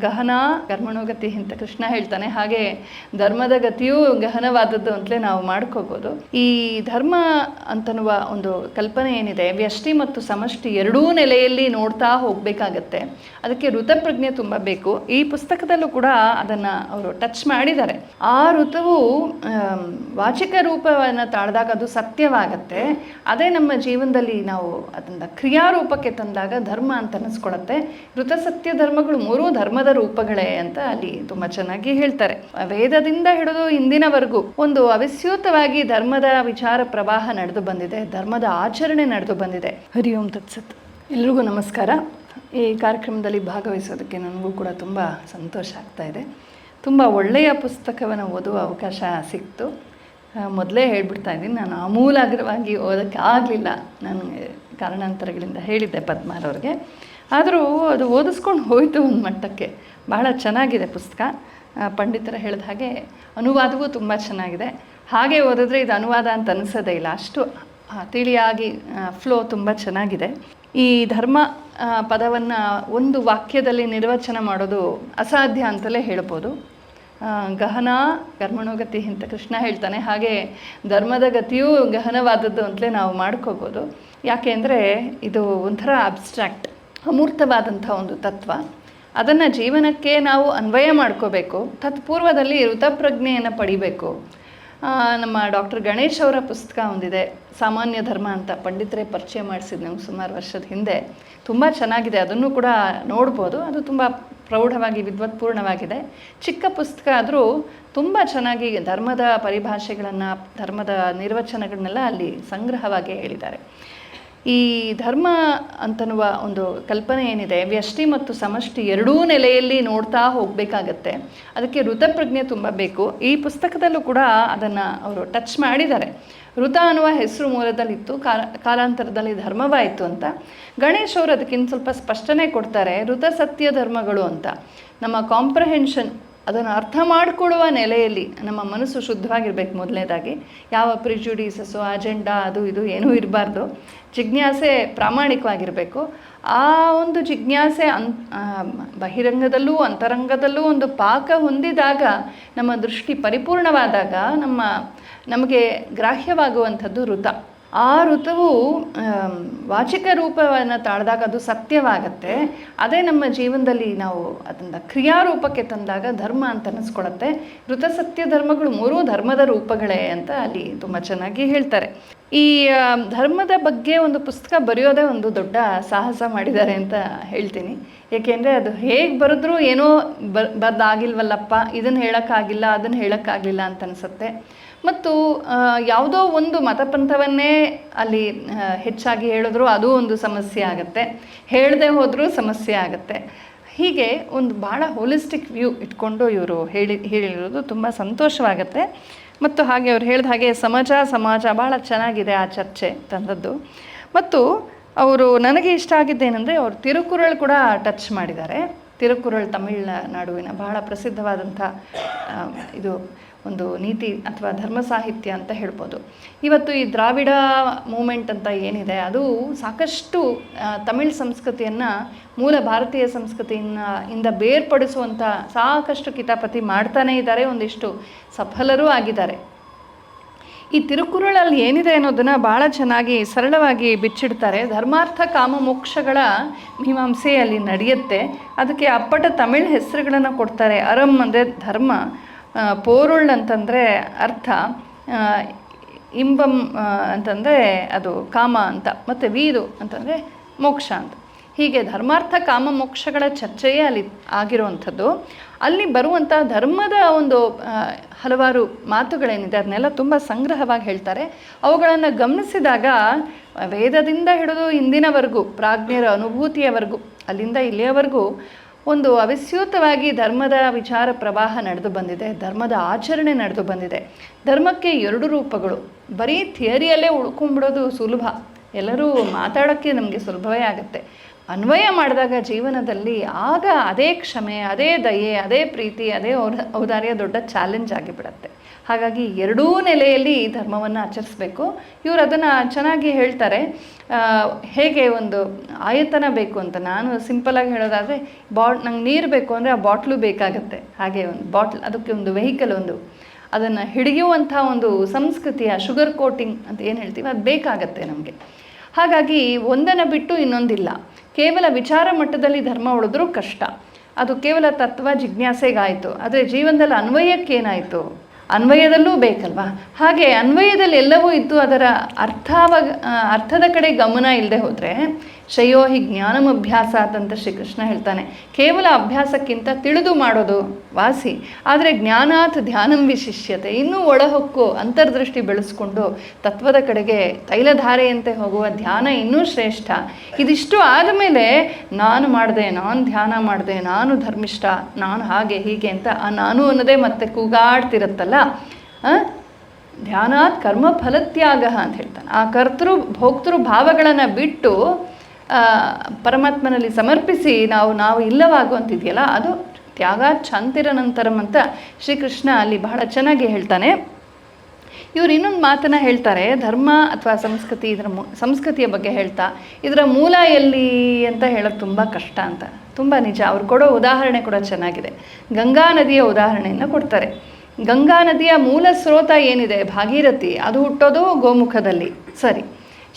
ಗಹನ ಕರ್ಮಣೋಗತಿ ಅಂತ ಕೃಷ್ಣ ಹೇಳ್ತಾನೆ. ಹಾಗೆ ಧರ್ಮದ ಗತಿಯೂ ಗಹನವಾದದ್ದು ಅಂತಲೇ ನಾವು ಮಾಡ್ಕೋಬೋದು. ಈ ಧರ್ಮ ಅಂತನ್ನುವ ಒಂದು ಕಲ್ಪನೆ ಏನಿದೆ, ವ್ಯಷ್ಟಿ ಮತ್ತು ಸಮಷ್ಟಿ ಎರಡೂ ನೆಲೆಯಲ್ಲಿ ನೋಡ್ತಾ ಹೋಗಬೇಕಾಗತ್ತೆ. ಅದಕ್ಕೆ ಋತಪ್ರಜ್ಞೆ ತುಂಬ ಬೇಕು. ಈ ಪುಸ್ತಕದಲ್ಲೂ ಕೂಡ ಅದನ್ನು ಅವರು ಟಚ್ ಮಾಡಿದ್ದಾರೆ. ಆ ಋತುವು ವಾಚಿಕ ರೂಪವನ್ನು ತಾಳ್ದಾಗ ಅದು ಸತ್ಯವಾಗತ್ತೆ. ಅದೇ ನಮ್ಮ ಜೀವನದಲ್ಲಿ ನಾವು ಅದನ್ನು ಕ್ರಿಯಾರೂಪಕ್ಕೆ ತಂದಾಗ ಧರ್ಮ ಅಂತ ಅನಿಸ್ಕೊಳತ್ತೆ ಋತ ಸತ್ಯ ಧರ್ಮಗಳು ಮೂರೂ ಧರ್ಮದ ರೂಪಗಳೇ ಅಂತ ಅಲ್ಲಿ ತುಂಬಾ ಚೆನ್ನಾಗಿ ಹೇಳ್ತಾರೆ. ವೇದದಿಂದ ಹಿಡಿದು ಇಂದಿನವರೆಗೂ ಒಂದು ಅವಿಸ್ಯೂತವಾಗಿ ಧರ್ಮದ ವಿಚಾರ ಪ್ರವಾಹ ನಡೆದು ಬಂದಿದೆ, ಧರ್ಮದ ಆಚರಣೆ ನಡೆದು ಬಂದಿದೆ. ಹರಿ ಓಂ ತತ್ಸತ್ ಎಲ್ರಿಗೂ ನಮಸ್ಕಾರ. ಈ ಕಾರ್ಯಕ್ರಮದಲ್ಲಿ ಭಾಗವಹಿಸೋದಕ್ಕೆ ನನಗೂ ಕೂಡ ತುಂಬ ಸಂತೋಷ ಆಗ್ತಾ ಇದೆ. ತುಂಬ ಒಳ್ಳೆಯ ಪುಸ್ತಕವನ್ನು ಓದುವ ಅವಕಾಶ ಸಿಕ್ತು. ಮೊದಲೇ ಹೇಳ್ಬಿಡ್ತಾ ಇದ್ದೀನಿ, ನಾನು ಆಮೂಲಾಗ್ರವಾಗಿ ಓದೋಕ್ಕೆ ಆಗಲಿಲ್ಲ. ನಾನು ಕಾರಣಾಂತರಗಳಿಂದ ಹೇಳಿದ್ದೆ ಪದ್ಮಾರವ್ರಿಗೆ ಆದರೂ ಅದು ಓದಿಸ್ಕೊಂಡು ಹೋಯಿತು ಒಂದು ಮಟ್ಟಕ್ಕೆ. ಬಹಳ ಚೆನ್ನಾಗಿದೆ ಪುಸ್ತಕ. ಪಂಡಿತರ ಹೇಳಿದ ಹಾಗೆ ಅನುವಾದವೂ ತುಂಬ ಚೆನ್ನಾಗಿದೆ. ಹಾಗೆ ಓದಿದ್ರೆ ಇದು ಅನುವಾದ ಅಂತ ಅನಿಸೋದೇ ಇಲ್ಲ. ಅಷ್ಟು ತಿಳಿಯಾಗಿ ಫ್ಲೋ ತುಂಬ ಚೆನ್ನಾಗಿದೆ. ಈ ಧರ್ಮ ಪದವನ್ನು ಒಂದು ವಾಕ್ಯದಲ್ಲಿ ನಿರ್ವಚನ ಮಾಡೋದು ಅಸಾಧ್ಯ ಅಂತಲೇ ಹೇಳ್ಬೋದು. ಗಹನ ಕರ್ಮಣೋಗತಿ ಅಂತ ಕೃಷ್ಣ ಹೇಳ್ತಾನೆ. ಹಾಗೆ ಧರ್ಮದ ಗತಿಯೂ ಗಹನವಾದದ್ದು ಅಂತಲೇ ನಾವು ಮಾಡ್ಕೋಬೋದು. ಯಾಕೆ ಅಂದರೆ ಇದು ಒಂಥರ ಅಬ್ಸ್ಟ್ರಾಕ್ಟ್ ಅಮೂರ್ತವಾದಂಥ ಒಂದು ತತ್ವ. ಅದನ್ನು ಜೀವನಕ್ಕೆ ನಾವು ಅನ್ವಯ ಮಾಡ್ಕೋಬೇಕು. ತತ್ಪೂರ್ವದಲ್ಲಿ ಋತಪ್ರಜ್ಞೆಯನ್ನು ಪಡಿಬೇಕು. ನಮ್ಮ ಡಾಕ್ಟರ್ ಗಣೇಶ್ ಅವರ ಪುಸ್ತಕ ಒಂದಿದೆ. ಸಾಮಾನ್ಯ ಧರ್ಮ ಅಂತ ಪಂಡಿತರೇ ಪರಿಚಯ ಮಾಡಿಸಿದ್ದು ನಾವು ಸುಮಾರು ವರ್ಷದ ಹಿಂದೆ. ತುಂಬ ಚೆನ್ನಾಗಿದೆ. ಅದನ್ನು ಕೂಡ ನೋಡ್ಬೋದು. ಅದು ತುಂಬ ಪ್ರೌಢವಾಗಿ, ವಿದ್ವತ್ಪೂರ್ಣವಾಗಿದೆ. ಚಿಕ್ಕ ಪುಸ್ತಕ ಆದರೂ ತುಂಬ ಚೆನ್ನಾಗಿ ಧರ್ಮದ ಪರಿಭಾಷೆಗಳನ್ನು, ಧರ್ಮದ ನಿರ್ವಚನಗಳನ್ನೆಲ್ಲ ಅಲ್ಲಿ ಸಂಗ್ರಹವಾಗಿ ಹೇಳಿದ್ದಾರೆ. ಈ ಧರ್ಮ ಅಂತನ್ನುವ ಒಂದು ಕಲ್ಪನೆ ಏನಿದೆ, ವ್ಯಷ್ಟಿ ಮತ್ತು ಸಮಷ್ಟಿ ಎರಡೂ ನೆಲೆಯಲ್ಲಿ ನೋಡ್ತಾ ಹೋಗಬೇಕಾಗತ್ತೆ. ಅದಕ್ಕೆ ಋತಪ್ರಜ್ಞೆ ತುಂಬ ಬೇಕು. ಈ ಪುಸ್ತಕದಲ್ಲೂ ಕೂಡ ಅದನ್ನು ಅವರು ಟಚ್ ಮಾಡಿದ್ದಾರೆ. ಋತ ಅನ್ನುವ ಹೆಸರು ಮೂಲದಲ್ಲಿತ್ತು, ಕಾಲ, ಕಾಲಾಂತರದಲ್ಲಿ ಧರ್ಮವಾಯಿತು ಅಂತ. ಗಣೇಶ್ ಅವರು ಅದಕ್ಕಿಂತ ಸ್ವಲ್ಪ ಸ್ಪಷ್ಟನೆ ಕೊಡ್ತಾರೆ, ಋತ ಸತ್ಯ ಧರ್ಮಗಳು ಅಂತ. ನಮ್ಮ ಕಾಂಪ್ರಹೆನ್ಷನ್ ಅದನ್ನು ಅರ್ಥ ಮಾಡಿಕೊಳ್ಳುವ ನೆಲೆಯಲ್ಲಿ ನಮ್ಮ ಮನಸ್ಸು ಶುದ್ಧವಾಗಿರ್ಬೇಕು ಮೊದಲನೇದಾಗಿ. ಯಾವ ಪ್ರಿಜುಡೀಸಸ್ಸು ಅಜೆಂಡಾ ಅದು ಇದು ಏನೂ ಇರಬಾರ್ದು. ಜಿಜ್ಞಾಸೆ ಪ್ರಾಮಾಣಿಕವಾಗಿರಬೇಕು. ಆ ಒಂದು ಜಿಜ್ಞಾಸೆ ಅನ್ ಬಹಿರಂಗದಲ್ಲೂ, ಅಂತರಂಗದಲ್ಲೂ ಒಂದು ಪಾಕ ಹೊಂದಿದಾಗ, ನಮ್ಮ ದೃಷ್ಟಿ ಪರಿಪೂರ್ಣವಾದಾಗ ನಮ್ಮ, ನಮಗೆ ಗ್ರಾಹ್ಯವಾಗುವಂಥದ್ದು ಋತ. ಆ ಋತುವು ವಾಚಿಕ ರೂಪವನ್ನು ತಾಳಿದಾಗ ಅದು ಸತ್ಯವಾಗತ್ತೆ. ಅದೇ ನಮ್ಮ ಜೀವನದಲ್ಲಿ ನಾವು ಅದನ್ನು ಕ್ರಿಯಾರೂಪಕ್ಕೆ ತಂದಾಗ ಧರ್ಮ ಅಂತ ಅನಿಸ್ಕೊಳತ್ತೆ ಋತ ಸತ್ಯ ಧರ್ಮಗಳು ಮೂರೂ ಧರ್ಮದ ರೂಪಗಳೇ ಅಂತ ಅಲ್ಲಿ ತುಂಬ ಚೆನ್ನಾಗಿ ಹೇಳ್ತಾರೆ. ಈ ಧರ್ಮದ ಬಗ್ಗೆ ಒಂದು ಪುಸ್ತಕ ಬರೆಯೋದೇ ಒಂದು ದೊಡ್ಡ ಸಾಹಸ ಮಾಡಿದ್ದಾರೆ ಅಂತ ಹೇಳ್ತೀನಿ. ಏಕೆಂದರೆ ಅದು ಹೇಗೆ ಬರೆದ್ರೂ ಏನೋ ಬರ್ ಬರ್ದಾಗಿಲ್ವಲ್ಲಪ್ಪ ಇದನ್ನು ಹೇಳೋಕ್ಕಾಗಿಲ್ಲ ಅದನ್ನು ಹೇಳೋಕ್ಕಾಗಲಿಲ್ಲ ಅಂತ ಅನಿಸುತ್ತೆ. ಮತ್ತು ಯಾವುದೋ ಒಂದು ಮತಪಂಥವನ್ನೇ ಅಲ್ಲಿ ಹೆಚ್ಚಾಗಿ ಹೇಳಿದ್ರು ಅದು ಒಂದು ಸಮಸ್ಯೆ ಆಗುತ್ತೆ. ಹೇಳದೆ ಹೋದರೂ ಸಮಸ್ಯೆ ಆಗುತ್ತೆ. ಹೀಗೆ ಒಂದು ಭಾಳ ಹೋಲಿಸ್ಟಿಕ್ ವ್ಯೂ ಇಟ್ಕೊಂಡು ಇವರು ಹೇಳಿ, ಹೇಳಿರೋದು ತುಂಬ ಸಂತೋಷವಾಗುತ್ತೆ. ಮತ್ತು ಹಾಗೆ ಅವ್ರು ಹೇಳಿದ ಹಾಗೆ ಸಮಾಜ ಸಮಾಜ ಭಾಳ ಚೆನ್ನಾಗಿದೆ ಆ ಚರ್ಚೆ ತಂದದ್ದು. ಮತ್ತು, ಅವರು ನನಗೆ ಇಷ್ಟ ಆಗಿದ್ದೇನೆಂದರೆ ಅವರು ತಿರುಕುರಳ್ ಕೂಡ ಟಚ್ ಮಾಡಿದ್ದಾರೆ. ತಿರುಕುರಳ್ ತಮಿಳುನಾಡುವಿನ ಬಹಳ ಪ್ರಸಿದ್ಧವಾದಂಥ ಇದು ಒಂದು ನೀತಿ ಅಥವಾ ಧರ್ಮ ಸಾಹಿತ್ಯ ಅಂತ ಹೇಳ್ಬೋದು. ಇವತ್ತು ಈ ದ್ರಾವಿಡ ಮೂಮೆಂಟ್ ಅಂತ ಏನಿದೆ, ಅದು ಸಾಕಷ್ಟು ತಮಿಳ್ ಸಂಸ್ಕೃತಿಯನ್ನು ಮೂಲ ಭಾರತೀಯ ಸಂಸ್ಕೃತಿಯನ್ನ ಇಂದ ಬೇರ್ಪಡಿಸುವಂಥ ಸಾಕಷ್ಟು ಕಿತಾಪತಿ ಮಾಡ್ತಾನೇ ಇದ್ದಾರೆ, ಒಂದಿಷ್ಟು ಸಫಲರೂ ಆಗಿದ್ದಾರೆ. ಈ ತಿರುಕುರುಳಲ್ಲಿ ಏನಿದೆ ಅನ್ನೋದನ್ನು ಭಾಳ ಚೆನ್ನಾಗಿ, ಸರಳವಾಗಿ ಬಿಚ್ಚಿಡ್ತಾರೆ. ಧರ್ಮಾರ್ಥ ಕಾಮ ಮೋಕ್ಷಗಳ ಮೀಮಾಂಸೆ ಅಲ್ಲಿ ನಡೆಯುತ್ತೆ. ಅದಕ್ಕೆ ಅಪ್ಪಟ ತಮಿಳ್ ಹೆಸರುಗಳನ್ನು ಕೊಡ್ತಾರೆ. ಅರಂ ಅಂದರೆ ಧರ್ಮ ಪೋರುಳ್ ಅಂತಂದರೆ ಅರ್ಥ ಇಂಬಂ ಅಂತಂದರೆ ಅದು ಕಾಮ ಅಂತ, ಮತ್ತು ವೀರು ಅಂತಂದರೆ ಮೋಕ್ಷ ಅಂತ. ಹೀಗೆ ಧರ್ಮಾರ್ಥ ಕಾಮ ಮೋಕ್ಷಗಳ ಚರ್ಚೆಯೇ ಅಲ್ಲಿ ಆಗಿರುವಂಥದ್ದು. ಅಲ್ಲಿ ಬರುವಂಥ ಧರ್ಮದ ಒಂದು ಹಲವಾರು ಮಾತುಗಳೇನಿದೆ, ಅದನ್ನೆಲ್ಲ ತುಂಬ ಸಂಗ್ರಹವಾಗಿ ಹೇಳ್ತಾರೆ. ಅವುಗಳನ್ನು ಗಮನಿಸಿದಾಗ, ವೇದದಿಂದ ಹಿಡಿದು ಇಂದಿನವರೆಗೂ, ಪ್ರಾಜ್ಞರ ಅನುಭೂತಿಯವರೆಗೂ, ಅಲ್ಲಿಂದ ಇಲ್ಲಿಯವರೆಗೂ ಒಂದು ಅವಿಸ್ಯೂತವಾಗಿ ಧರ್ಮದ ವಿಚಾರ ಪ್ರವಾಹ ನಡೆದು ಬಂದಿದೆ, ಧರ್ಮದ ಆಚರಣೆ ನಡೆದು ಬಂದಿದೆ. ಧರ್ಮಕ್ಕೆ ಎರಡು ರೂಪಗಳು. ಬರೀ ಥಿಯರಿಯಲ್ಲೇ ಉಳ್ಕೊಂಡ್ಬಿಡೋದು ಸುಲಭ. ಎಲ್ಲರೂ ಮಾತಾಡೋಕ್ಕೆ ನಮಗೆ ಸುಲಭವೇ ಆಗುತ್ತೆ. ಅನ್ವಯ ಮಾಡಿದಾಗ ಜೀವನದಲ್ಲಿ ಆಗ ಅದೇ ಕ್ಷಮೆ, ಅದೇ ದಯೆ, ಅದೇ ಪ್ರೀತಿ, ಅದೇ ಔದ ಔದಾರ್ಯ ದೊಡ್ಡ ಚಾಲೆಂಜ್ ಆಗಿಬಿಡತ್ತೆ. ಹಾಗಾಗಿ ಎರಡೂ ನೆಲೆಯಲ್ಲಿ ಈ ಧರ್ಮವನ್ನು ಆಚರಿಸ್ಬೇಕು. ಇವರು ಅದನ್ನು ಚೆನ್ನಾಗಿ ಹೇಳ್ತಾರೆ. ಹೇಗೆ ಒಂದು ಆಯತನ ಬೇಕು ಅಂತ ನಾನು ಸಿಂಪಲಾಗಿ ಹೇಳೋದಾದರೆ, ಬಾಟ್, ನಂಗೆ ನೀರು ಬೇಕು ಅಂದರೆ ಆ ಬಾಟ್ಲು ಬೇಕಾಗತ್ತೆ. ಹಾಗೆ ಒಂದು ಬಾಟ್ಲ್, ಅದಕ್ಕೆ ಒಂದು ವೆಹಿಕಲ್ ಒಂದು. ಅದನ್ನು ಹಿಡಿಯುವಂಥ ಒಂದು ಸಂಸ್ಕೃತಿಯ ಶುಗರ್ ಕೋಟಿಂಗ್ ಅಂತ ಏನು ಹೇಳ್ತೀವಿ ಅದು ಬೇಕಾಗತ್ತೆ ನಮಗೆ. ಹಾಗಾಗಿ ಒಂದನ್ನು ಬಿಟ್ಟು ಇನ್ನೊಂದಿಲ್ಲ. ಕೇವಲ ವಿಚಾರ ಮಟ್ಟದಲ್ಲಿ ಧರ್ಮ ಉಳಿದ್ರೂ ಕಷ್ಟ. ಅದು ಕೇವಲ ತತ್ವ ಜಿಜ್ಞಾಸೆಗಾಯಿತು. ಆದರೆ ಜೀವನದಲ್ಲಿ ಅನ್ವಯಕ್ಕೇನಾಯಿತು? ಅನ್ವಯದಲ್ಲೂ ಬೇಕಲ್ವಾ? ಹಾಗೆ ಅನ್ವಯದಲ್ಲಿ ಎಲ್ಲವೂ ಇದ್ದು ಅದರ ಅರ್ಥವ ಅರ್ಥದ ಕಡೆ ಗಮನ ಇಲ್ಲದೆ ಹೋದರೆ ಶ್ರೇಯೋ ಹಿ ಜ್ಞಾನಮಭ್ಯಾಸ ಅಂತ ಶ್ರೀಕೃಷ್ಣ ಹೇಳ್ತಾನೆ. ಕೇವಲ ಅಭ್ಯಾಸಕ್ಕಿಂತ ತಿಳಿದು ಮಾಡೋದು ವಾಸಿ. ಆದರೆ ಜ್ಞಾನಾತ್ ಧ್ಯಾನಂ ವಿಶಿಷ್ಯತೆ. ಇನ್ನೂ ಒಳಹೊಕ್ಕು ಅಂತರ್ದೃಷ್ಟಿ ಬೆಳೆಸ್ಕೊಂಡು ತತ್ವದ ಕಡೆಗೆ ತೈಲಧಾರೆಯಂತೆ ಹೋಗುವ ಧ್ಯಾನ ಇನ್ನೂ ಶ್ರೇಷ್ಠ. ಇದಿಷ್ಟು ಆದಮೇಲೆ ನಾನು ಮಾಡಿದೆ, ನಾನು ಧ್ಯಾನ ಮಾಡಿದೆ, ನಾನು ಧರ್ಮಿಷ್ಠ, ನಾನು ಹಾಗೆ ಹೀಗೆ ಅಂತ ಆ ನಾನು ಅನ್ನೋದೇ ಮತ್ತೆ ಕೂಗಾಡ್ತಿರುತ್ತಲ್ಲ? ಧ್ಯಾನಾತ್ ಕರ್ಮ ಫಲತ್ಯಾಗ ಅಂತ ಹೇಳ್ತಾನೆ. ಆ ಕರ್ತೃ, ಭೋಕ್ತೃ ಭಾವಗಳನ್ನು ಬಿಟ್ಟು ಪರಮಾತ್ಮನಲ್ಲಿ ಸಮರ್ಪಿಸಿ ನಾವು ನಾವು ಇಲ್ಲವಾಗುವಂತಿದೆಯಲ್ಲ, ಅದು ತ್ಯಾಗ ಚಾಂತಿರ ನಂತರಂ ಅಂತ ಶ್ರೀಕೃಷ್ಣ ಅಲ್ಲಿ ಬಹಳ ಚೆನ್ನಾಗಿ ಹೇಳ್ತಾನೆ. ಇವರು ಇನ್ನೊಂದು ಮಾತನ್ನ ಹೇಳ್ತಾರೆ, ಧರ್ಮ ಅಥವಾ ಸಂಸ್ಕೃತಿ ಇದರ ಸಂಸ್ಕೃತಿಯ ಬಗ್ಗೆ ಹೇಳ್ತಾ, ಇದರ ಮೂಲ ಎಲ್ಲಿ ಅಂತ ಹೇಳೋದು ತುಂಬ ಕಷ್ಟ ಅಂತ, ತುಂಬ ನಿಜ. ಅವ್ರು ಕೊಡೋ ಉದಾಹರಣೆ ಕೂಡ ಚೆನ್ನಾಗಿದೆ. ಗಂಗಾ ನದಿಯ ಉದಾಹರಣೆಯನ್ನು ಕೊಡ್ತಾರೆ. ಗಂಗಾ ನದಿಯ ಮೂಲ ಸ್ರೋತ ಏನಿದೆ? ಭಾಗೀರಥಿ. ಅದು ಹುಟ್ಟೋದು ಗೋಮುಖದಲ್ಲಿ. ಸರಿ.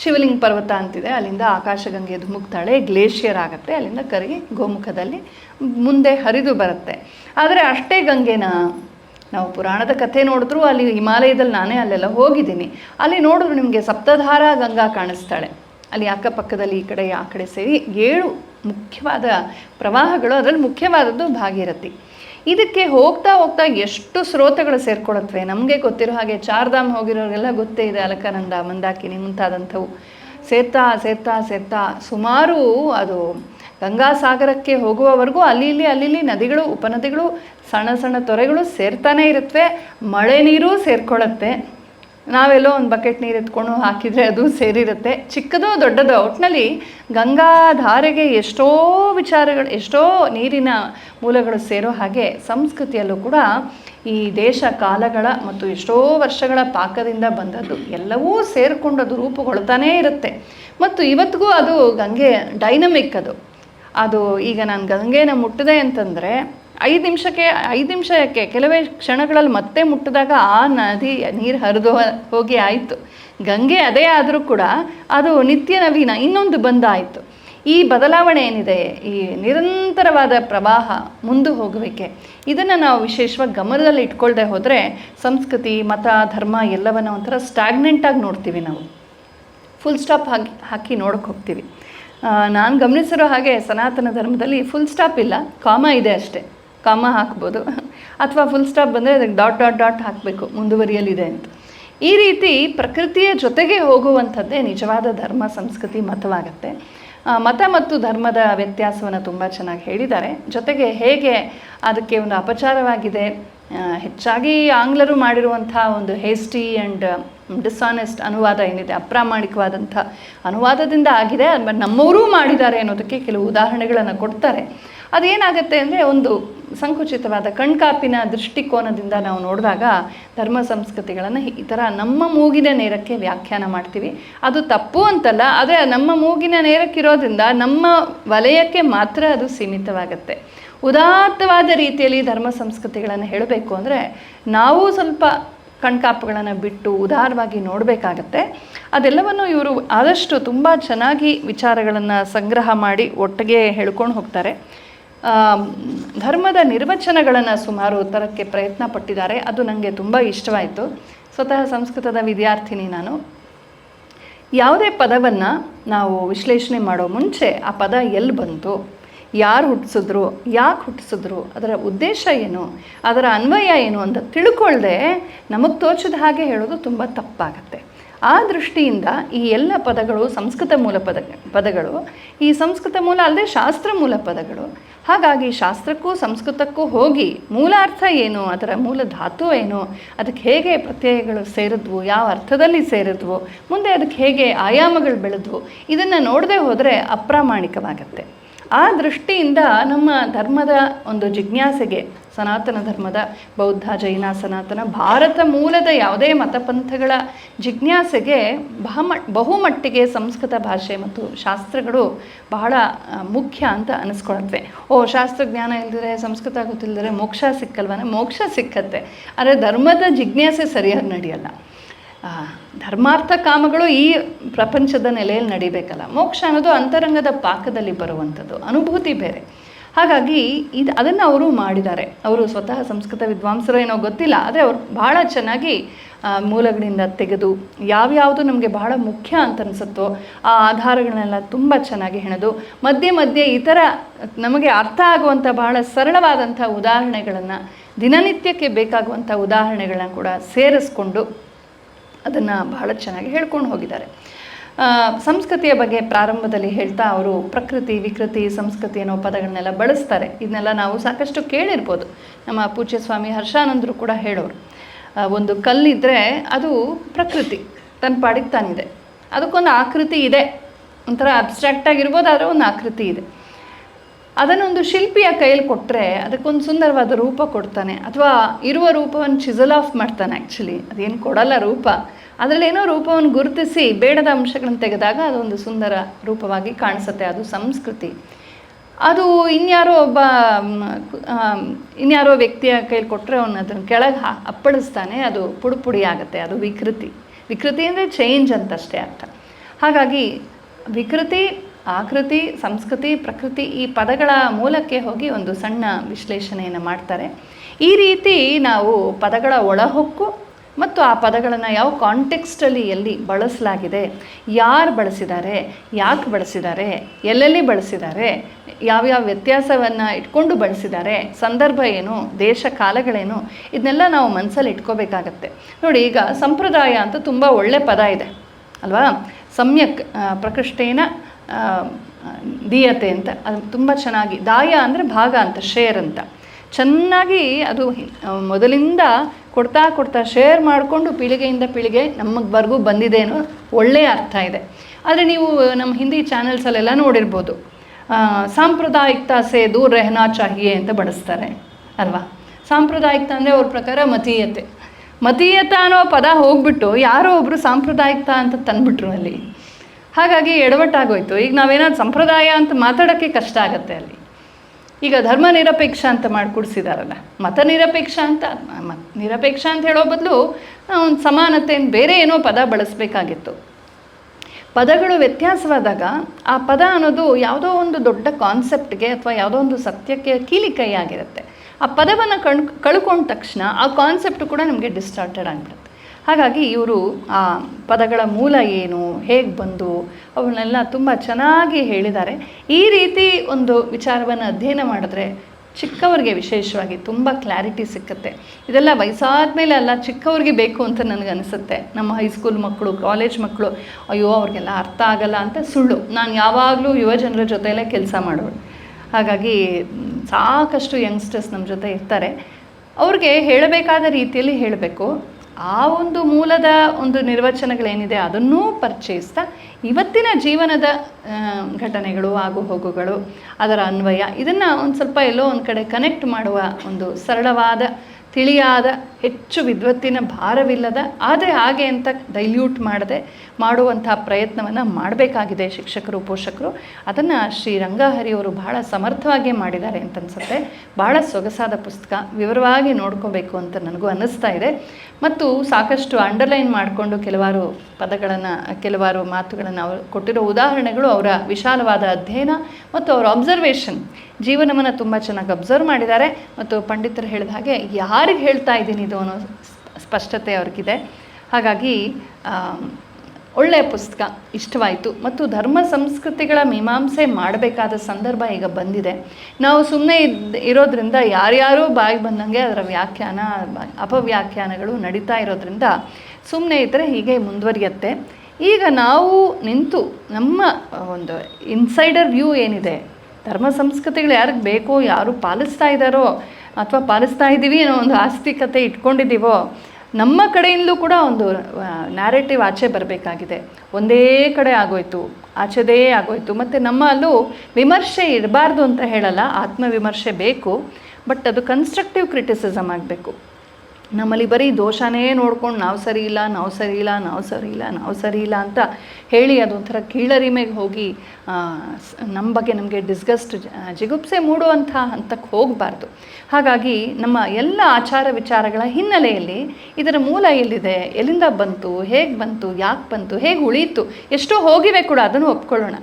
ಶಿವಲಿಂಗ ಪರ್ವತ ಅಂತಿದೆ. ಅಲ್ಲಿಂದ ಆಕಾಶಗಂಗೆ ಧುಮುಕ್ತಾಳೆ ಗ್ಲೇಷಿಯರ್ ಆಗುತ್ತೆ. ಅಲ್ಲಿಂದ ಕರಗಿ ಗೋಮುಖದಲ್ಲಿ ಮುಂದೆ ಹರಿದು ಬರುತ್ತೆ. ಆದರೆ ಅಷ್ಟೇ ಗಂಗೆನ ನಾವು ಪುರಾಣದ ಕಥೆ ನೋಡಿದ್ರು ಅಲ್ಲಿ ಹಿಮಾಲಯದಲ್ಲಿ ನಾನೇ ಅಲ್ಲೆಲ್ಲ ಹೋಗಿದ್ದೀನಿ. ಅಲ್ಲಿ ನೋಡಿದ್ರು ನಿಮಗೆ ಸಪ್ತಧಾರ ಗಂಗಾ ಕಾಣಿಸ್ತಾಳೆ. ಅಲ್ಲಿ ಅಕ್ಕಪಕ್ಕದಲ್ಲಿ ಈ ಕಡೆ, ಆ ಕಡೆ ಸೇರಿ ಏಳು ಮುಖ್ಯವಾದ ಪ್ರವಾಹಗಳು. ಅದರಲ್ಲಿ ಮುಖ್ಯವಾದದ್ದು ಭಾಗೀರಥಿ. ಇದಕ್ಕೆ ಹೋಗ್ತಾ ಹೋಗ್ತಾ ಎಷ್ಟು ಸ್ರೋತಗಳು ಸೇರ್ಕೊಳತ್ವೆ ನಮಗೆ ಗೊತ್ತಿರೋ ಹಾಗೆ ಚಾರ್ಧಾಮ್ ಹೋಗಿರೋರಿಗೆಲ್ಲ ಗೊತ್ತೇ ಇದೆ ಅಲಕಾನಂದ ಮಂದಾಕಿನಿ ಮುಂತಾದಂಥವು. ಸೇರ್ತಾ ಸೇರ್ತಾ ಸೇರ್ತಾ ಸುಮಾರು ಅದು ಗಂಗಾಸಾಗರಕ್ಕೆ ಹೋಗುವವರೆಗೂ ಅಲ್ಲಿ, ಇಲ್ಲಿ, ಅಲ್ಲಿ ನದಿಗಳು, ಉಪನದಿಗಳು, ಸಣ್ಣ ಸಣ್ಣ ತೊರೆಗಳು ಸೇರ್ತಾನೆ ಇರುತ್ತವೆ ಮಳೆ ನೀರು ಸೇರ್ಕೊಳ್ಳುತ್ತೆ. ನಾವೆಲ್ಲೋ ಒಂದು ಬಕೆಟ್ ನೀರು ಎತ್ಕೊಂಡು ಹಾಕಿದರೆ ಅದು ಸೇರಿರುತ್ತೆ. ಚಿಕ್ಕದೋ ದೊಡ್ಡದೋ ಒಟ್ಟಿನಲ್ಲಿ ಗಂಗಾಧಾರೆಗೆ ಎಷ್ಟೋ ವಿಚಾರಗಳು, ಎಷ್ಟೋ ನೀರಿನ ಮೂಲಗಳು ಸೇರೋ ಹಾಗೆ ಸಂಸ್ಕೃತಿಯಲ್ಲೂ ಕೂಡ ಈ ದೇಶ ಕಾಲಗಳ ಮತ್ತು ಎಷ್ಟೋ ವರ್ಷಗಳ ಪಾಕದಿಂದ ಬಂದದ್ದು ಎಲ್ಲವೂ ಸೇರಿಕೊಂಡು ಅದು ರೂಪುಗೊಳ್ತಾನೇ ಇರುತ್ತೆ. ಮತ್ತು ಇವತ್ತಿಗೂ ಅದು ಗಂಗೆ ಡೈನಮಿಕ್ ಅದು. ಅದು ಈಗ ನಾನು ಗಂಗೆನ ಮುಟ್ಟಿದೆ ಅಂತಂದರೆ ಐದು ನಿಮಿಷಕ್ಕೆ ಐದು ನಿಮಿಷಕ್ಕೆ ಕೆಲವೇ ಕ್ಷಣಗಳಲ್ಲಿ ಮತ್ತೆ ಮುಟ್ಟಿದಾಗ ಆ ನದಿ ನೀರು ಹರಿದು ಹೋಗಿ ಆಯಿತು. ಗಂಗೆ ಅದೇ ಆದರೂ ಕೂಡ ಅದು ನಿತ್ಯ ನವೀನ ಇನ್ನೊಂದು ಬಂದಾಯಿತು. ಈ ಬದಲಾವಣೆ ಏನಿದೆ? ಈ ನಿರಂತರವಾದ ಪ್ರವಾಹ ಮುಂದೆ ಹೋಗುವಿಕೆ. ಇದನ್ನು ನಾವು ವಿಶೇಷವಾಗಿ ಗಮನದಲ್ಲಿ ಇಟ್ಕೊಳ್ಳದೆ ಹೋದರೆ ಸಂಸ್ಕೃತಿ, ಮತ, ಧರ್ಮ ಎಲ್ಲವನ್ನ ಒಂಥರ ಸ್ಟಾಗ್ನೆಂಟಾಗಿ ನೋಡ್ತೀವಿ ನಾವು. ಫುಲ್ ಸ್ಟಾಪ್ ಹಾಕಿ ಹಾಕಿ ನೋಡಕ್ಕೆ ಹೋಗ್ತೀವಿ. ನಾನು ಗಮನಿಸಿರೋ ಹಾಗೆ ಸನಾತನ ಧರ್ಮದಲ್ಲಿ ಫುಲ್ ಸ್ಟಾಪ್ ಇಲ್ಲ. ಕಾಮ ಇದೆ ಅಷ್ಟೇ. ಕಾಮ ಹಾಕ್ಬೋದು. ಅಥವಾ ಫುಲ್ ಸ್ಟಾಪ್ ಬಂದರೆ ಅದಕ್ಕೆ ಡಾಟ್ ಡಾಟ್ ಡಾಟ್ ಹಾಕಬೇಕು, ಮುಂದುವರಿಯಲಿದೆ ಅಂತ. ಈ ರೀತಿ ಪ್ರಕೃತಿಯ ಜೊತೆಗೆ ಹೋಗುವಂಥದ್ದೇ ನಿಜವಾದ ಧರ್ಮ, ಸಂಸ್ಕೃತಿ, ಮತವಾಗತ್ತೆ. ಮತ ಮತ್ತು ಧರ್ಮದ ವ್ಯತ್ಯಾಸವನ್ನು ತುಂಬ ಚೆನ್ನಾಗಿ ಹೇಳಿದ್ದಾರೆ. ಜೊತೆಗೆ ಹೇಗೆ ಅದಕ್ಕೆ ಒಂದು ಅಪಚಾರವಾಗಿದೆ ಹೆಚ್ಚಾಗಿ ಆಂಗ್ಲರು ಮಾಡಿರುವಂಥ ಒಂದು ಹೇಸ್ಟಿ ಆ್ಯಂಡ್ ಡಿಸಾನೆಸ್ಟ್ ಅನುವಾದ ಏನಿದೆ, ಅಪ್ರಾಮಾಣಿಕವಾದಂಥ ಅನುವಾದದಿಂದ ಆಗಿದೆ. ನಮ್ಮವರೂ ಮಾಡಿದ್ದಾರೆ ಅನ್ನೋದಕ್ಕೆ ಕೆಲವು ಉದಾಹರಣೆಗಳನ್ನು ಕೊಡ್ತಾರೆ. ಅದೇನಾಗುತ್ತೆ ಅಂದರೆ ಒಂದು ಸಂಕುಚಿತವಾದ ಕಣ್ಕಾಪಿನ ದೃಷ್ಟಿಕೋನದಿಂದ ನಾವು ನೋಡಿದಾಗ ಧರ್ಮ ಸಂಸ್ಕೃತಿಗಳನ್ನು ಈ ಥರ ನಮ್ಮ ಮೂಗಿನ ನೇರಕ್ಕೆ ವ್ಯಾಖ್ಯಾನ ಮಾಡ್ತೀವಿ. ಅದು ತಪ್ಪು ಅಂತಲ್ಲ, ಆದರೆ ನಮ್ಮ ಮೂಗಿನ ನೇರಕ್ಕಿರೋದ್ರಿಂದ ನಮ್ಮ ವಲಯಕ್ಕೆ ಮಾತ್ರ ಅದು ಸೀಮಿತವಾಗುತ್ತೆ. ಉದಾತ್ತವಾದ ರೀತಿಯಲ್ಲಿ ಧರ್ಮ ಸಂಸ್ಕೃತಿಗಳನ್ನು ಹೇಳಬೇಕು ಅಂದರೆ ನಾವು ಸ್ವಲ್ಪ ಕಣ್ಕಾಪುಗಳನ್ನು ಬಿಟ್ಟು ಉದಾರವಾಗಿ ನೋಡಬೇಕಾಗತ್ತೆ. ಅದೆಲ್ಲವನ್ನು ಇವರು ಆದಷ್ಟು ತುಂಬ ಚೆನ್ನಾಗಿ ವಿಚಾರಗಳನ್ನು ಸಂಗ್ರಹ ಮಾಡಿ ಒಟ್ಟಿಗೆ ಹೇಳ್ಕೊಂಡು ಹೋಗ್ತಾರೆ. ಧರ್ಮದ ನಿರ್ವಚನಗಳನ್ನು ಸುಮಾರು ತರಕ್ಕೆ ಪ್ರಯತ್ನ ಪಟ್ಟಿದ್ದಾರೆ ಅದು ನನಗೆ ತುಂಬ ಇಷ್ಟವಾಯಿತು. ಸ್ವತಃ ಸಂಸ್ಕೃತದ ವಿದ್ಯಾರ್ಥಿನಿ ನಾನು. ಯಾವುದೇ ಪದವನ್ನು ನಾವು ವಿಶ್ಲೇಷಣೆ ಮಾಡೋ ಮುಂಚೆ ಆ ಪದ ಎಲ್ಲಿ ಬಂತು, ಯಾರು ಹುಟ್ಟಿಸಿದ್ರು ಯಾಕೆ ಹುಟ್ಟಿಸಿದ್ರು ಅದರ ಉದ್ದೇಶ ಏನು, ಅದರ ಅನ್ವಯ ಏನು ಅಂತ ತಿಳ್ಕೊಳ್ಳದೆ ನಮಗೆ ತೋಚಿದ ಹಾಗೆ ಹೇಳೋದು ತುಂಬ ತಪ್ಪಾಗತ್ತೆ. ಆ ದೃಷ್ಟಿಯಿಂದ ಈ ಎಲ್ಲ ಪದಗಳು ಸಂಸ್ಕೃತ ಮೂಲ ಪದ, ಪದಗಳು, ಈ ಸಂಸ್ಕೃತ ಮೂಲ ಅಲ್ಲದೆ ಶಾಸ್ತ್ರ ಮೂಲ ಪದಗಳು. ಹಾಗಾಗಿ ಶಾಸ್ತ್ರಕ್ಕೂ ಸಂಸ್ಕೃತಕ್ಕೂ ಹೋಗಿ ಮೂಲಾರ್ಥ ಏನು, ಅದರ ಮೂಲ ಧಾತು ಏನು, ಅದಕ್ಕೆ ಹೇಗೆ ಪ್ರತ್ಯಯಗಳು ಸೇರಿದ್ವು, ಯಾವ ಅರ್ಥದಲ್ಲಿ ಸೇರಿದ್ವು, ಮುಂದೆ ಅದಕ್ಕೆ ಹೇಗೆ ಆಯಾಮಗಳು ಬೆಳೆದ್ವು, ಇದನ್ನು ನೋಡದೆ ಹೋದರೆ ಅಪ್ರಾಮಾಣಿಕವಾಗತ್ತೆ. ಆ ದೃಷ್ಟಿಯಿಂದ ನಮ್ಮ ಧರ್ಮದ ಒಂದು ಜಿಜ್ಞಾಸೆಗೆ ಸನಾತನ ಧರ್ಮದ ಬೌದ್ಧ, ಜೈನ, ಸನಾತನ, ಭಾರತ ಮೂಲದ ಯಾವುದೇ ಮತಪಂಥಗಳ ಜಿಜ್ಞಾಸೆಗೆ ಬಹಮ, ಬಹುಮಟ್ಟಿಗೆ ಸಂಸ್ಕೃತ ಭಾಷೆ ಮತ್ತು ಶಾಸ್ತ್ರಗಳು ಬಹಳ ಮುಖ್ಯ ಅಂತ ಅನಿಸ್ಕೊಳತ್ವೆ ಓ ಶಾಸ್ತ್ರಜ್ಞಾನ ಇಲ್ಲದಿದ್ರೆ ಸಂಸ್ಕೃತ ಗೊತ್ತಿಲ್ಲದ್ರೆ ಮೋಕ್ಷ ಸಿಕ್ಕಲ್ವಾನೆ? ಮೋಕ್ಷ ಸಿಕ್ಕತ್ತೆ. ಆದರೆ ಧರ್ಮದ ಜಿಜ್ಞಾಸೆ ಸರಿಯಾಗಿ ನಡೆಯಲ್ಲ. ಧರ್ಮಾರ್ಥ ಕಾಮಗಳು ಈ ಪ್ರಪಂಚದ ನೆಲೆಯಲ್ಲಿ ನಡಿಬೇಕಲ್ಲ. ಮೋಕ್ಷ ಅನ್ನೋದು ಅಂತರಂಗದ ಪಾಕದಲ್ಲಿ ಬರುವಂಥದ್ದು. ಅನುಭೂತಿ ಬೇರೆ. ಹಾಗಾಗಿ ಇದು ಅದನ್ನು ಅವರು ಮಾಡಿದ್ದಾರೆ. ಅವರು ಸ್ವತಃ ಸಂಸ್ಕೃತ ವಿದ್ವಾಂಸರು ಏನೋ ಗೊತ್ತಿಲ್ಲ, ಆದರೆ ಅವರು ಬಹಳ ಚೆನ್ನಾಗಿ ಮೂಲಗಳಿಂದ ತೆಗೆದು ಯಾವ್ಯಾವುದು ನಮಗೆ ಬಹಳ ಮುಖ್ಯ ಅಂತ ಅನಿಸುತ್ತೋ ಆ ಆಧಾರಗಳನ್ನೆಲ್ಲ ತುಂಬ ಚೆನ್ನಾಗಿ ಹೆಣೆದು, ಮಧ್ಯೆ ಮಧ್ಯೆ ಇತರ ನಮಗೆ ಅರ್ಥ ಆಗುವಂಥ ಬಹಳ ಸರಳವಾದಂಥ ಉದಾಹರಣೆಗಳನ್ನು, ದಿನನಿತ್ಯಕ್ಕೆ ಬೇಕಾಗುವಂಥ ಉದಾಹರಣೆಗಳನ್ನ ಕೂಡ ಸೇರಿಸ್ಕೊಂಡು ಅದನ್ನು ಬಹಳ ಚೆನ್ನಾಗಿ ಹೇಳ್ಕೊಂಡು ಹೋಗಿದ್ದಾರೆ. ಸಂಸ್ಕೃತಿಯ ಬಗ್ಗೆ ಪ್ರಾರಂಭದಲ್ಲಿ ಹೇಳ್ತಾ ಅವರು, ಪ್ರಕೃತಿ, ವಿಕೃತಿ, ಸಂಸ್ಕೃತಿ ಅನ್ನೋ ಪದಗಳನ್ನೆಲ್ಲ ಬಳಸ್ತಾರೆ. ಇದನ್ನೆಲ್ಲ ನಾವು ಸಾಕಷ್ಟು ಕೇಳಿರ್ಬೋದು. ನಮ್ಮ ಪೂಜ್ಯ ಸ್ವಾಮಿ ಹರ್ಷಾನಂದರು ಕೂಡ ಹೇಳೋರು. ಒಂದು ಕಲ್ಲಿದ್ದರೆ ಅದು ಪ್ರಕೃತಿ, ತನ್ನ ಪಾಡಿಗೆ ತಾನಿದೆ. ಅದಕ್ಕೊಂದು ಆಕೃತಿ ಇದೆ. ಒಂಥರ ಅಬ್ಸ್ಟ್ರಾಕ್ಟ್ ಆಗಿರ್ಬೋದು, ಆದರೆ ಒಂದು ಆಕೃತಿ ಇದೆ. ಅದನ್ನೊಂದು ಶಿಲ್ಪಿಯ ಕೈಯಲ್ಲಿ ಕೊಟ್ಟರೆ ಅದಕ್ಕೊಂದು ಸುಂದರವಾದ ರೂಪ ಕೊಡ್ತಾನೆ. ಅಥವಾ ಇರುವ ರೂಪವನ್ನು ಚಿಸಲ್ ಆಫ್ ಮಾಡ್ತಾನೆ ಆ್ಯಕ್ಚುಲಿ ಅದೇನು ಕೊಡಲ್ಲ ರೂಪ. ಅದರಲ್ಲಿ ಏನೋ ರೂಪವನ್ನು ಗುರುತಿಸಿ ಬೇಡದ ಅಂಶಗಳನ್ನು ತೆಗೆದಾಗ ಅದೊಂದು ಸುಂದರ ರೂಪವಾಗಿ ಕಾಣಿಸುತ್ತೆ, ಅದು ಸಂಸ್ಕೃತಿ. ಅದು ಇನ್ಯಾರೋ ಒಬ್ಬ ಇನ್ಯಾರೋ ವ್ಯಕ್ತಿಯ ಕೈಲಿ ಕೊಟ್ಟರೆ ಅವನು ಅದನ್ನು ಕೆಳಗೆ ಹಾ, ಅಪ್ಪಳಿಸ್ತಾನೆ, ಅದು ಪುಡಿ ಪುಡಿ ಆಗುತ್ತೆ ಅದು ವಿಕೃತಿ. ವಿಕೃತಿ ಅಂದರೆ ಚೇಂಜ್ ಅಂತಷ್ಟೇ ಅರ್ಥ. ಹಾಗಾಗಿ ವಿಕೃತಿ, ಆಕೃತಿ, ಸಂಸ್ಕೃತಿ, ಪ್ರಕೃತಿ ಈ ಪದಗಳ ಮೂಲಕ್ಕೆ ಹೋಗಿ ಒಂದು ಸಣ್ಣ ವಿಶ್ಲೇಷಣೆಯನ್ನು ಮಾಡ್ತಾರೆ. ಈ ರೀತಿ ನಾವು ಪದಗಳ ಒಳಹೊಕ್ಕು ಮತ್ತು ಆ ಪದಗಳನ್ನು ಯಾವ ಕಾಂಟೆಕ್ಸ್ಟಲ್ಲಿ ಎಲ್ಲಿ ಬಳಸಲಾಗಿದೆ, ಯಾರು ಬಳಸಿದ್ದಾರೆ, ಯಾಕೆ ಬಳಸಿದ್ದಾರೆ, ಎಲ್ಲೆಲ್ಲಿ ಬಳಸಿದ್ದಾರೆ, ಯಾವ್ಯಾವ ವ್ಯತ್ಯಾಸವನ್ನು ಇಟ್ಕೊಂಡು ಬಳಸಿದ್ದಾರೆ, ಸಂದರ್ಭ ಏನು, ದೇಶ ಕಾಲಗಳೇನು ಇದನ್ನೆಲ್ಲ ನಾವು ಮನಸ್ಸಲ್ಲಿ ಇಟ್ಕೋಬೇಕಾಗತ್ತೆ. ನೋಡಿ, ಈಗ ಸಂಪ್ರದಾಯ ಅಂತ ತುಂಬ ಒಳ್ಳೆ ಪದ ಇದೆ, ಅಲ್ವಾ? ಸಮ್ಯಕ್ ಪ್ರಕೃಷ್ಟೇನ ದೀಯತೆ ಅಂತ. ಅದು ತುಂಬ ಚೆನ್ನಾಗಿ, ದಾಯ ಅಂದರೆ ಭಾಗ ಅಂತ, ಶೇರ್ ಅಂತ. ಚೆನ್ನಾಗಿ ಅದು ಮೊದಲಿಂದ ಕೊಡ್ತಾ ಕೊಡ್ತಾ ಶೇರ್ ಮಾಡಿಕೊಂಡು ಪೀಳಿಗೆಯಿಂದ ಪೀಳಿಗೆ ನಮಗ್ವರೆಗೂ ಬಂದಿದೆ ಅನ್ನೋ ಒಳ್ಳೆಯ ಅರ್ಥ ಇದೆ. ಆದರೆ ನೀವು ನಮ್ಮ ಹಿಂದಿ ಚಾನೆಲ್ಸಲ್ಲೆಲ್ಲ ನೋಡಿರ್ಬೋದು. ಸಾಂಪ್ರದಾಯಿಕತಾ ಸೇ ರೆಹನಾ ಚಾಹಿಯೇ ಅಂತ ಬಳಸ್ತಾರೆ, ಅಲ್ವಾ? ಸಾಂಪ್ರದಾಯಿಕತಾ ಅಂದರೆ ಅವ್ರ ಪ್ರಕಾರ ಮತೀಯತೆ. ಮತೀಯತ ಅನ್ನೋ ಪದ ಹೋಗ್ಬಿಟ್ಟು ಯಾರೋ ಒಬ್ಬರು ಸಾಂಪ್ರದಾಯಿಕತಾ ಅಂತ ತಂದ್ಬಿಟ್ರು ಅಲ್ಲಿ. ಹಾಗಾಗಿ ಎಡವಟ್ಟಾಗೋಯ್ತು. ಈಗ ನಾವೇನಾದ್ರು ಸಂಪ್ರದಾಯ ಅಂತ ಮಾತಾಡೋಕ್ಕೆ ಕಷ್ಟ ಆಗುತ್ತೆ ಅಲ್ಲಿ. ಈಗ ಧರ್ಮ ನಿರಪೇಕ್ಷ ಅಂತ ಮಾಡಿ ಕೂಡಿಸಿದಾರಲ್ಲ ಮತ ನಿರಪೇಕ್ಷ ಅಂತ, ಮತ್ ನಿರಪೇಕ್ಷ ಅಂತ ಹೇಳೋ ಬದಲು ಒಂದು ಸಮಾನತೆ ಬೇರೆ ಏನೋ ಪದ ಬಳಸಬೇಕಾಗಿತ್ತು. ಪದಗಳು ವ್ಯತ್ಯಾಸವಾದಾಗ ಆ ಪದ ಅನ್ನೋದು ಯಾವುದೋ ಒಂದು ದೊಡ್ಡ ಕಾನ್ಸೆಪ್ಟ್ಗೆ ಅಥವಾ ಯಾವುದೋ ಒಂದು ಸತ್ಯಕ್ಕೆ ಕೀಲಿ ಕೀಲಿಕೈಯಾಗಿರುತ್ತೆ ಆ ಪದವನ್ನು ಕಣ್, ಕಳ್ಕೊಂಡ ತಕ್ಷಣ ಆ ಕಾನ್ಸೆಪ್ಟ್ ಕೂಡ ನಮಗೆ ಡಿಸ್ಟಾರ್ಟೆಡ್ ಆಗಿಬಿಡುತ್ತೆ. ಹಾಗಾಗಿ ಇವರು ಆ ಪದಗಳ ಮೂಲ ಏನು, ಹೇಗೆ ಬಂದು, ಅವನ್ನೆಲ್ಲ ತುಂಬ ಚೆನ್ನಾಗಿ ಹೇಳಿದ್ದಾರೆ. ಈ ರೀತಿ ಒಂದು ವಿಚಾರವನ್ನು ಅಧ್ಯಯನ ಮಾಡಿದ್ರೆ ಚಿಕ್ಕವರಿಗೆ ವಿಶೇಷವಾಗಿ ತುಂಬ ಕ್ಲಾರಿಟಿ ಸಿಕ್ಕತ್ತೆ. ಇದೆಲ್ಲ ವಯಸ್ಸಾದ ಮೇಲೆ ಅಲ್ಲ, ಚಿಕ್ಕವ್ರಿಗೆ ಬೇಕು ಅಂತ ನನಗೆ ಅನಿಸುತ್ತೆ ನಮ್ಮ ಹೈಸ್ಕೂಲ್ ಮಕ್ಕಳು, ಕಾಲೇಜ್ ಮಕ್ಕಳು, ಅಯ್ಯೋ, ಅವ್ರಿಗೆಲ್ಲ ಅರ್ಥ ಆಗಲ್ಲ ಅಂತ ಸುಳ್ಳು. ನಾನು ಯಾವಾಗಲೂ ಯುವ ಜನರ ಜೊತೆಯಲ್ಲೇ ಕೆಲಸ ಮಾಡೋಳು ಹಾಗಾಗಿ, ಸಾಕಷ್ಟು ಯಂಗ್ಸ್ಟರ್ಸ್ ನಮ್ಮ ಜೊತೆ ಇರ್ತಾರೆ. ಅವ್ರಿಗೆ ಹೇಳಬೇಕಾದ ರೀತಿಯಲ್ಲಿ ಹೇಳಬೇಕು. ಆ ಒಂದು ಮೂಲದ ಒಂದು ನಿರ್ವಚನಗಳೇನಿದೆ ಅದನ್ನೂ ಪರಿಚಯಿಸ್ತಾ ಇವತ್ತಿನ ಜೀವನದ ಘಟನೆಗಳು ಆಗು ಹೋಗುಗಳು, ಅದರ ಅನ್ವಯ, ಇದನ್ನು ಒಂದು ಸ್ವಲ್ಪ ಎಲ್ಲೋ ಒಂದು ಕಡೆ ಕನೆಕ್ಟ್ ಮಾಡುವ ಒಂದು ಸರಳವಾದ ತಿಳಿಯಾದ ಹೆಚ್ಚು ವಿದ್ವತ್ತಿನ ಭಾರವಿಲ್ಲದ, ಆದರೆ ಹಾಗೆ ಅಂತ ಡೈಲ್ಯೂಟ್ ಮಾಡದೆ ಮಾಡುವಂಥ ಪ್ರಯತ್ನವನ್ನು ಮಾಡಬೇಕಾಗಿದೆ ಶಿಕ್ಷಕರು, ಪೋಷಕರು. ಅದನ್ನು ಶ್ರೀ ರಂಗಹರಿಯವರು ಬಹಳ ಸಮರ್ಥವಾಗಿ ಮಾಡಿದ್ದಾರೆ ಅಂತ ಅನಿಸುತ್ತೆ ಬಹಳ ಸೊಗಸಾದ ಪುಸ್ತಕ, ವಿವರವಾಗಿ ನೋಡ್ಕೋಬೇಕು ಅಂತ ನನಗೂ ಅನ್ನಿಸ್ತಾ ಇದೆ. ಮತ್ತು ಸಾಕಷ್ಟು ಅಂಡರ್ಲೈನ್ ಮಾಡಿಕೊಂಡು ಕೆಲವಾರು ಪದಗಳನ್ನು, ಕೆಲವಾರು ಮಾತುಗಳನ್ನು ಅವರು ಕೊಟ್ಟಿರೋ ಉದಾಹರಣೆಗಳು ಅವರ ವಿಶಾಲವಾದ ಅಧ್ಯಯನ ಮತ್ತು ಅವರ ಅಬ್ಸರ್ವೇಷನ್ ಜೀವನವನ್ನು ತುಂಬ ಚೆನ್ನಾಗಿ ಅಬ್ಸರ್ವ್ ಮಾಡಿದ್ದಾರೆ ಮತ್ತು ಪಂಡಿತರು ಹೇಳಿದ ಹಾಗೆ ಯಾರಿಗೆ ಹೇಳ್ತಾ ಇದ್ದೀನಿ ಇದು ಅನ್ನೋ ಸ್ಪ- ಸ್ಪಷ್ಟತೆ ಅವ್ರಿಗಿದೆ. ಹಾಗಾಗಿ ಒಳ್ಳೆಯ ಪುಸ್ತಕ ಇಷ್ಟವಾಯಿತು. ಮತ್ತು ಧರ್ಮ ಸಂಸ್ಕೃತಿಗಳ ಮೀಮಾಂಸೆ ಮಾಡಬೇಕಾದ ಸಂದರ್ಭ ಈಗ ಬಂದಿದೆ. ನಾವು ಸುಮ್ಮನೆ ಇದ್, ಇರೋದ್ರಿಂದ ಯಾರ್ಯಾರೋ ಬಾಯಿ ಬಂದಂಗೆ ಅದರ ವ್ಯಾಖ್ಯಾನ, ಅಪವ್ಯಾಖ್ಯಾನಗಳು ನಡೀತಾ ಇರೋದ್ರಿಂದ ಸುಮ್ಮನೆ ಇದ್ದರೆ ಹೀಗೆ ಮುಂದುವರಿಯತ್ತೆ. ಈಗ ನಾವು ನಿಂತು ನಮ್ಮ ಒಂದು ಇನ್ಸೈಡರ್ ವ್ಯೂ ಏನಿದೆ ಧರ್ಮ ಸಂಸ್ಕೃತಿಗಳು ಯಾರಿಗೆ ಬೇಕೋ, ಯಾರು ಪಾಲಿಸ್ತಾ ಇದ್ದಾರೋ ಅಥವಾ ಪಾಲಿಸ್ತಾ ಇದ್ದೀವಿ ಅನ್ನೋ ಒಂದು ಆಸ್ತಿಕತೆ ಇಟ್ಕೊಂಡಿದ್ದೀವೋ, ನಮ್ಮ ಕಡೆಯಿಂದಲೂ ಕೂಡ ಒಂದು ನ್ಯಾರೇಟಿವ್ ಆಚೆ ಬರಬೇಕಾಗಿದೆ. ಒಂದೇ ಕಡೆ ಆಗೋಯ್ತು, ಆಚೆದೇ ಆಗೋಯ್ತು. ಮತ್ತು ನಮ್ಮಲ್ಲೂ ವಿಮರ್ಶೆ ಇರಬಾರ್ದು ಅಂತ ಹೇಳಲ್ಲ, ಆತ್ಮವಿಮರ್ಶೆ ಬೇಕು ಬಟ್ ಅದು ಕನ್ಸ್ಟ್ರಕ್ಟಿವ್ ಕ್ರಿಟಿಸಿಸಮ್ ಆಗಬೇಕು. ನಮ್ಮಲ್ಲಿ ಬರೀ ದೋಷನೇ ನೋಡ್ಕೊಂಡು ನಾವು ಸರಿ ಇಲ್ಲ, ನಾವು ಸರಿ ಇಲ್ಲ, ನಾವು ಸರಿ ಇಲ್ಲ, ನಾವು ಸರಿ ಇಲ್ಲ ಅಂತ ಹೇಳಿ ಅದೊಂಥರ ಕೀಳರಿಮೆಗೆ ಹೋಗಿ ನಮ್ಮ ಬಗ್ಗೆ ನಮಗೆ ಡಿಸ್ಗಸ್ಟ್ ಜಿಗುಪ್ಸೆ ಮೂಡುವಂಥ ಹಂತಕ್ಕೆ ಹೋಗಬಾರ್ದು. ಹಾಗಾಗಿ ನಮ್ಮ ಎಲ್ಲ ಆಚಾರ ವಿಚಾರಗಳ ಹಿನ್ನೆಲೆಯಲ್ಲಿ ಇದರ ಮೂಲ ಎಲ್ಲಿದೆ, ಎಲ್ಲಿಂದ ಬಂತು, ಹೇಗೆ ಬಂತು, ಯಾಕೆ ಬಂತು, ಹೇಗೆ ಉಳೀತು, ಎಷ್ಟೋ ಹೋಗಿವೆ ಕೂಡ ಅದನ್ನು ಒಪ್ಕೊಳ್ಳೋಣ.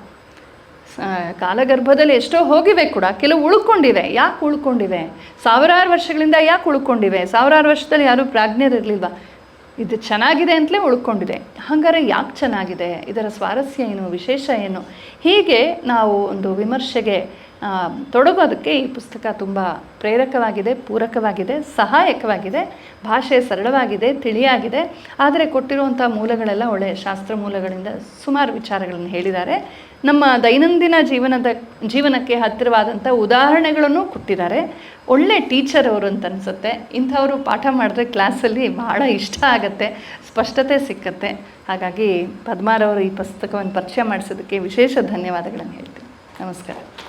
ಕಾಲಗರ್ಭದಲ್ಲಿ ಎಷ್ಟೋ ಹೋಗಿವೆ ಕೂಡ, ಕೆಲವು ಉಳ್ಕೊಂಡಿವೆ. ಯಾಕೆ ಉಳ್ಕೊಂಡಿವೆ? ಸಾವಿರಾರು ವರ್ಷಗಳಿಂದ ಯಾಕೆ ಉಳ್ಕೊಂಡಿವೆ? ಸಾವಿರಾರು ವರ್ಷದಲ್ಲಿ ಯಾರೂ ಪ್ರಾಜ್ಞರಿರಲಿಲ್ವ? ಇದು ಚೆನ್ನಾಗಿದೆ ಅಂತಲೇ ಉಳ್ಕೊಂಡಿದೆ. ಹಾಗಾದ್ರೆ ಯಾಕೆ ಚೆನ್ನಾಗಿದೆ? ಇದರ ಸ್ವಾರಸ್ಯ ಏನು? ವಿಶೇಷ ಏನು? ಹೀಗೆ ನಾವು ಒಂದು ವಿಮರ್ಶೆಗೆ ತೊಡಗೋದಕ್ಕೆ ಈ ಪುಸ್ತಕ ತುಂಬ ಪ್ರೇರಕವಾಗಿದೆ, ಪೂರಕವಾಗಿದೆ, ಸಹಾಯಕವಾಗಿದೆ, ಭಾಷೆ ಸರಳವಾಗಿದೆ, ತಿಳಿಯಾಗಿದೆ. ಆದರೆ ಕೊಟ್ಟಿರುವಂಥ ಮೂಲಗಳೆಲ್ಲ ಒಳ್ಳೆಯ ಶಾಸ್ತ್ರ ಮೂಲಗಳಿಂದ ಸುಮಾರು ವಿಚಾರಗಳನ್ನು ಹೇಳಿದ್ದಾರೆ. ನಮ್ಮ ದೈನಂದಿನ ಜೀವನದ, ಜೀವನಕ್ಕೆ ಹತ್ತಿರವಾದಂಥ ಉದಾಹರಣೆಗಳನ್ನು ಕೊಟ್ಟಿದ್ದಾರೆ. ಒಳ್ಳೆ ಟೀಚರ್ ಅವರು ಅಂತ ಅನಿಸುತ್ತೆ. ಇಂಥವರು ಪಾಠ ಮಾಡಿದ್ರೆ ಕ್ಲಾಸಲ್ಲಿ ಬಹಳ ಇಷ್ಟ ಆಗುತ್ತೆ, ಸ್ಪಷ್ಟತೆ ಸಿಕ್ಕತ್ತೆ. ಹಾಗಾಗಿ ಪದ್ಮಾರವರು ಈ ಪುಸ್ತಕವನ್ನು ಪರಿಚಯ ಮಾಡಿಸೋದಕ್ಕೆ ವಿಶೇಷ ಧನ್ಯವಾದಗಳನ್ನು ಹೇಳ್ತೀನಿ. ನಮಸ್ಕಾರ.